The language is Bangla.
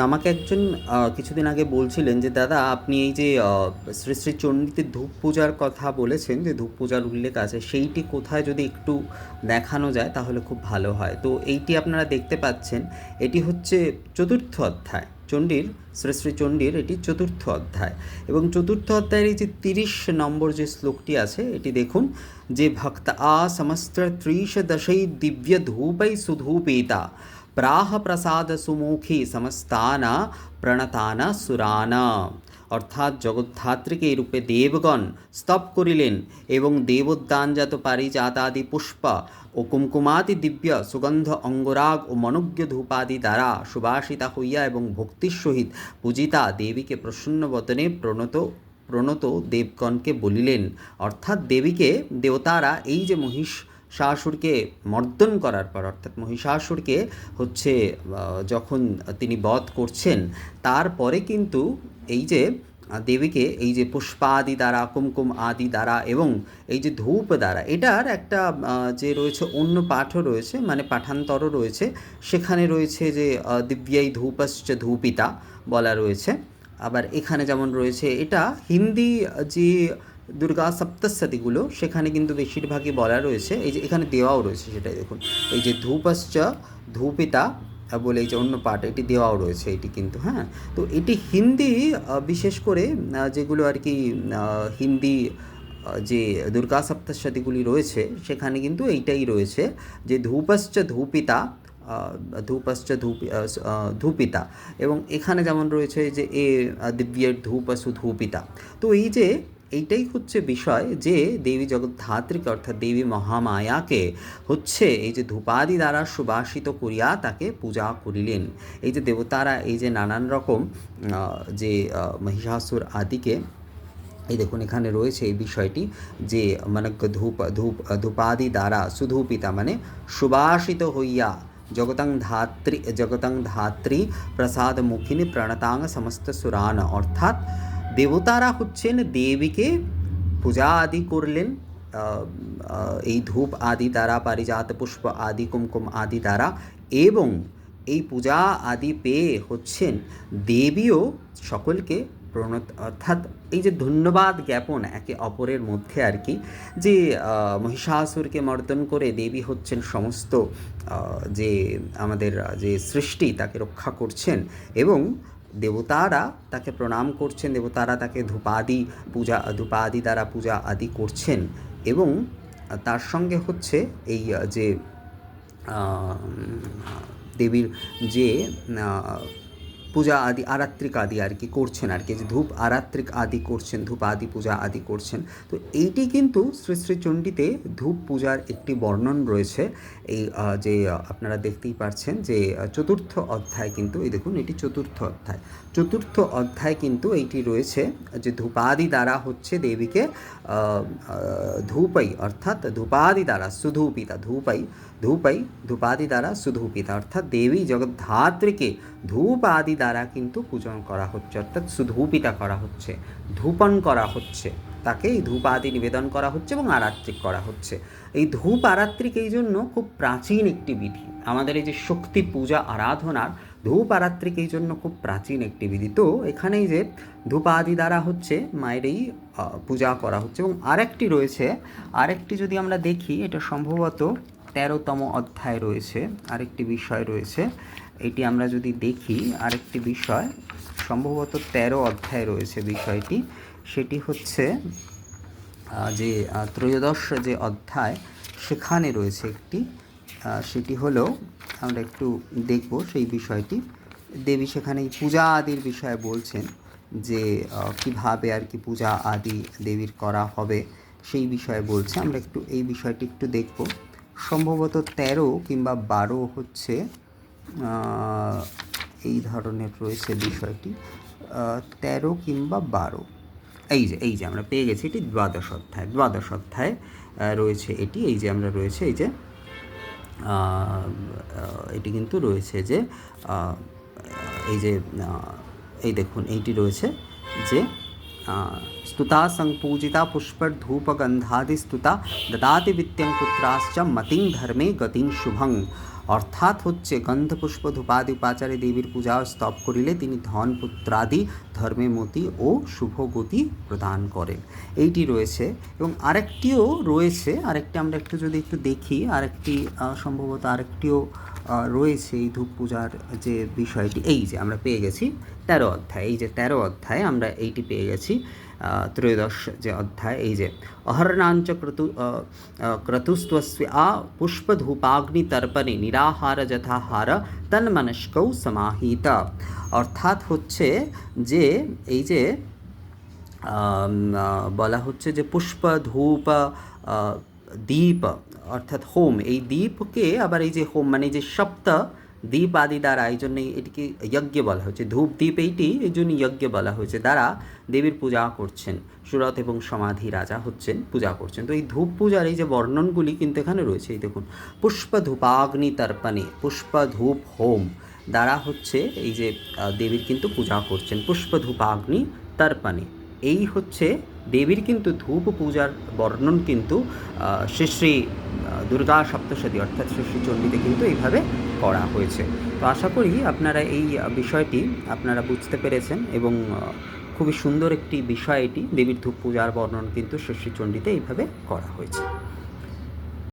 আমাকে একজন কিছুদিন আগে বলছিলেন যে, দাদা, আপনি এই যে শ্রী শ্রী চণ্ডীতে ধূপ পূজার কথা বলেছেন, যে ধূপ পূজার উল্লেখ আছে, সেইটি কোথায় যদি একটু দেখানো যায়, তাহলে খুব ভালো হয়। তো এইটি আপনারা দেখতে পাচ্ছেন, এটি হচ্ছে চতুর্থ অধ্যায়, চণ্ডীর, শ্রী শ্রী চণ্ডীর এটি চতুর্থ অধ্যায়। এবং চতুর্থ অধ্যায়ের এই যে তিরিশ নম্বর যে শ্লোকটি আছে, এটি দেখুন, যে ভক্ত আ সমস্ত ত্রিশ দশই দিব্য ধূপৈ সুধূপেতা। প্রাহ প্রসাদ সুমুখী সমস্তানা প্রণতানা সুরানা অর্থাৎ জগদ্ধাত্রীকে এই রূপে দেবগণ স্তব করিলেন এবং দেবোদ্যানজাত পারিজাতাদি পুষ্প ও কুমকুমাদি দিব্য সুগন্ধ অঙ্গরাগ ও মনোজ্ঞ ধূপাদি দ্বারা সুবাসিতা হইয়া এবং ভক্তির সহিত পূজিতা দেবীকে প্রসন্ন বদনে প্রণত প্রণত দেবগণকে বলিলেন অর্থাৎ দেবীকে দেবতারা এই যে মহিষ শাশুরকে মর্দন করার পর, অর্থাৎ মহিষাসুরকে হচ্ছে যখন তিনি বধ করছেন, তারপরে কিন্তু এই যে দেবীকে এই যে পুষ্পাদি দ্বারা, কুমকুম আদি দ্বারা এবং এই যে ধূপ দ্বারা, এটার একটা যে রয়েছে অন্য পাঠও রয়েছে মানে পাঠান্তরও রয়েছে। সেখানে রয়েছে যে দিব্যাই ধূপশ্চ ধূপিতা বলা রয়েছে। আবার এখানে যেমন রয়েছে, এটা হিন্দি যে দুর্গা সপ্তশতীগুলো, সেখানে কিন্তু বেশিরভাগই বলা রয়েছে, এই যে এখানে দেওয়াও রয়েছে সেটাই দেখুন। এই যে ধূপশ্চ, ধূপিতা বলে এই যে অন্য পাঠ, এটি দেওয়াও রয়েছে, এটি কিন্তু হ্যাঁ? তো এটি হিন্দি বিশেষ করে যেগুলো আর কি হিন্দি যে দুর্গা সপ্তশতীগুলি রয়েছে, সেখানে কিন্তু এইটাই রয়েছে যে ধূপশ্চ, ধূপিতা ধূপশ্চ, ধূপ ধূপিতা, এবং এখানে যেমন রয়েছে যে এ দিব্যের ধূপসু ধূপিতা। তো এই যে এইটাই হচ্ছে বিষয় যে দেবী জগদ্ধাত্রীকে অর্থাৎ দেবী মহামায়াকে হচ্ছে এই যে ধূপাদি দ্বারা সুবাসিত করিয়া তাকে পূজা করিলেন। এই যে দেবতারা, এই যে নানান রকম যে মহিষাসুর আদিকে, এই দেখুন এখানে রয়েছে এই বিষয়টি যে মানে ধূপ ধূপ, ধূপাদি দ্বারা সুধূপিতা মানে সুবাসিত হইয়া জগতাং ধাত্রী জগতাং ধাত্রী প্রসাদ মুখিনী প্রণতাং সমস্ত সুরান। অর্থাৎ দেবতারা হচ্ছেন দেবীকে পূজা আদি করলেন এই ধূপ আদি দ্বারা, পারিজাত পুষ্প আদি, কুমকুম আদি দ্বারা, এবং এই পূজা আদি পেয়ে হচ্ছেন দেবীও সকলকে প্রণত, অর্থাৎ এই যে ধন্যবাদ জ্ঞাপন একে অপরের মধ্যে আর কি, যে মহিষাসুরকে মর্দন করে দেবী হচ্ছেন সমস্ত যে আমাদের, যে সৃষ্টি তাকে রক্ষা করছেন এবং দেবতারা তাকে প্রণাম করছেন, দেবতারা তাকে ধূপাদি পূজা, ধূপাদি দ্বারা পূজা আদি করছেন এবং তার সঙ্গে হচ্ছে এই যে দেবীর যে পূজা আদি, আরাত্রিক আদি আর কি করছেন আর কি, যে ধূপ আরাত্রিক আদি করছেন, ধূপ আদি পূজা আদি করছেন। তো এইটি কিন্তু শ্রী শ্রী চণ্ডীতে ধূপ পূজার একটি বর্ণন রয়েছে। এই যে, আপনারা দেখতেই পাচ্ছেন যে, চতুর্থ অধ্যায় কিন্তু, এই দেখুন, এটি চতুর্থ অধ্যায়। চতুর্থ অধ্যায় কিন্তু এইটি রয়েছে যে ধূপাদি দ্বারা হচ্ছে দেবীকে ধূপাই, অর্থাৎ ধূপাদি দ্বারা সুধূপিতা, ধূপাই ধূপাই, ধূপাদি দ্বারা সুধূপিতা, অর্থাৎ দেবী জগদ্ধাত্রীকে ধূপ আদি দ্বারা কিন্তু পূজন করা হচ্ছে, অর্থাৎ সুধূপিতা করা হচ্ছে ধূপন করা হচ্ছে, তাকে এই ধূপ আদি নিবেদন করা হচ্ছে এবং আরাত্রিক করা হচ্ছে। এই ধূপ আরাত্রিক এই জন্য খুব প্রাচীন একটি বিধি। আমাদের এই যে শক্তি পূজা আরাধনার, ধূপ আরাত্রিক এই জন্য খুব প্রাচীন একটি বিধি। তো এখানেই যে ধূপ আদি দ্বারা হচ্ছে মায়ের এই পূজা করা হচ্ছে এবং আরেকটি রয়েছে, আরেকটি যদি আমরা দেখি, এটা সম্ভবত তেরোতম অধ্যায় রয়েছে, আরেকটি বিষয় রয়েছে। এটি আমরা যদি দেখি, আরেকটি বিষয়, সম্ভবত তেরো অধ্যায় রয়েছে বিষয়টি। সেটি হচ্ছে যে ত্রয়োদশ যে অধ্যায়, সেখানে রয়েছে একটি সেটি হলো, আমরা একটু দেখব সেই বিষয়টি। দেবী সেখানে পূজা আদির বিষয়ে বলছেন যে কীভাবে আর কি পূজা আদি দেবীর করা হবে সেই বিষয়ে বলছে। আমরা একটু এই বিষয়টি একটু দেখব। সম্ভবত তেরো কিংবা বারো হচ্ছে এই ধরনের রয়েছে বিষয়টি। তেরো কিংবা বারো। এই যে এই যে আমরা পেয়ে গেছি এটি দ্বাদশ অধ্যায়। দ্বাদশ অধ্যায় রয়েছে এটি। এই যে আমরা রয়েছে, এই যে এটি কিন্তু রয়েছে যে এই যে এই দেখুন, এইটি রয়েছে যে स्तुता संपूजिता पुष्पधूपगन्धादि स्तुता ददाति वित्यं पुत्राश्च मतिं धर्मे গতিং শুভং অর্থাৎ হচ্ছে গন্ধ পুষ্প ধূপাদি উপাচারে দেবীর পূজা ও স্তব করিলে তিনি ধন পুত্রাদি ধর্মে মতি ও শুভ গতি প্রদান করেন এইটি রয়েছে এবং আরেকটিও রয়েছে আরেকটি আমরা একটু যদি একটু দেখি আরেকটি আহ, সম্ভবত আরেকটিও আহ, রয়েছে এই ধূপ পূজার যে বিষয়টি, এই যে আমরা পেয়ে গেছি তেরো অধ্যায়, এই যে তেরো অধ্যায় আমরা এইটি পেয়ে গেছি ত্রয়োদশ যে অধ্যায়, এই যে, অহর্ণাঞ্চ ক্রতু ক্রতুস্ত্বস্য আ পুষ্পধূপাগ্নিতর্পণে নিরাহার যথাহার তন্মনস্কৌ সমাহিত। অর্থাৎ হচ্ছে যে, এই যে বলা হচ্ছে যে পুষ্প ধূপ দীপ অর্থাৎ হোম। এই দ্বীপকে আবার এই যে হোম মানে যে সপ্ত দ্বীপ আদি দ্বারা, এই জন্য এটিকে যজ্ঞ বলা হয়েছে। ধূপ দ্বীপ এইটি, এই জন্য যজ্ঞ বলা হয়েছে। দ্বারা দেবীর পূজা করছেন। সুরত এবং সমাধি রাজা হচ্ছেন, পূজা করছেন। তো এই ধূপ পূজার এই যে বর্ণনগুলি কিন্তু এখানে রয়েছে। এই দেখুন পুষ্প ধূপাগ্নি তর্পণে পুষ্প ধূপ হোম দ্বারা হচ্ছে এই যে দেবীর কিন্তু পূজা করছেন। পুষ্প ধূপাগ্নি তর্পণে। এই হচ্ছে দেবীর কিন্তু ধূপ পূজার বর্ণন কিন্তু শ্রী শ্রী দুর্গা সপ্তশতী অর্থাৎ শ্রী শ্রী চণ্ডীতে কিন্তু এইভাবে করা হয়েছে। তো আশা করি আপনারা এই বিষয়টি আপনারা বুঝতে পেরেছেন এবং খুবই সুন্দর একটি বিষয় এটি, দেবীর ধূপ পূজার বর্ণন কিন্তু শ্রী শ্রী চণ্ডীতে এইভাবে করা হয়েছে।